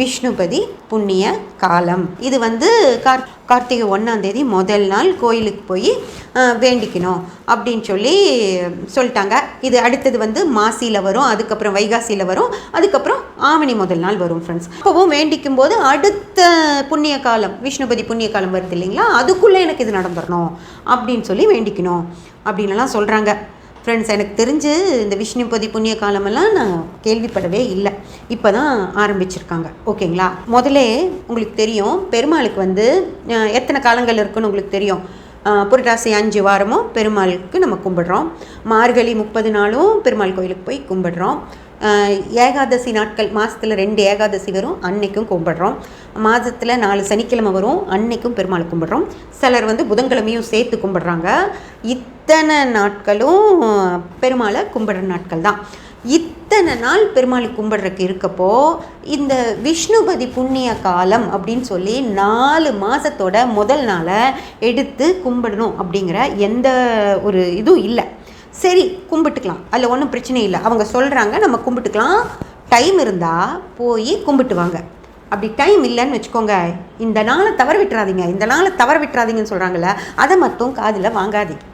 விஷ்ணுபதி புண்ணிய காலம். இது வந்து கார் கார்த்திகை ஒன்றாம் தேதி முதல் நாள் கோயிலுக்கு போய் வேண்டிக்கணும் அப்படின்னு சொல்லி சொல்லிட்டாங்க. இது அடுத்தது வந்து மாசியில் வரும் அதுக்கப்புறம் வைகாசியில் வரும் அதுக்கப்புறம் ஆவணி முதல் நாள் வரும் ஃப்ரெண்ட்ஸ் அப்போவும் வேண்டிக்கும் போது அடுத்த புண்ணிய காலம் விஷ்ணுபதி புண்ணிய காலம் வருது இல்லைங்களா? அதுக்குள்ளே எனக்கு இது நடந்துடணும் அப்படின்னு சொல்லி வேண்டிக்கணும் அப்படின்லாம் சொல்கிறாங்க ஃப்ரெண்ட்ஸ் எனக்கு தெரிஞ்சு இந்த விஷ்ணுபதி புண்ணிய காலமெல்லாம் நான் கேள்விப்படவே இல்லை. இப்போ தான் ஆரம்பிச்சிருக்காங்க. ஓகேங்களா? முதலே உங்களுக்கு தெரியும் பெருமாளுக்கு வந்து எத்தனை காலங்கள் இருக்குன்னு உங்களுக்கு தெரியும்? புரட்டாசி அஞ்சு வாரமும் பெருமாளுக்கு நம்ம கும்பிடுறோம். மார்கழி முப்பது நாளும் பெருமாள் கோயிலுக்கு போய் கும்பிடுறோம். ஏகாதசி நாட்கள் மாதத்தில் ரெண்டு ஏகாதசி வரும் அன்னைக்கும் கும்பிடுறோம். மாதத்தில் நாலு சனிக்கிழமை வரும் அன்னைக்கும் பெருமாள் கும்பிடுறோம். சிலர் வந்து புதன்கிழமையும் சேர்த்து கும்பிடுறாங்க. இத்தனை நாட்களும் பெருமாளை கும்பிடுற நாட்கள் தான் இத்தனை நாள் பெருமாளை கும்பிட்றதுக்கு இருக்கப்போ இந்த விஷ்ணுபதி புண்ணிய காலம் அப்படின்னு சொல்லி நாலு மாதத்தோட முதல் நாளை எடுத்து கும்பிடணும் அப்படிங்கிற எந்த ஒரு இதுவும் இல்லை. சரி கும்பிட்டுக்கலாம். அதில் ஒன்றும் பிரச்சனை இல்லை. அவங்க சொல்கிறாங்க நம்ம கும்பிட்டுக்கலாம். டைம் இருந்தால் போய் கும்பிட்டு வாங்க. அப்படி டைம் இல்லைன்னு வச்சுக்கோங்க. இந்த நாளை தவற விட்டுறாதீங்க. இந்த நாளை தவற விட்டுறாதீங்கன்னு சொல்கிறாங்கல்ல அதை மட்டும் காதில் வாங்காதீங்க.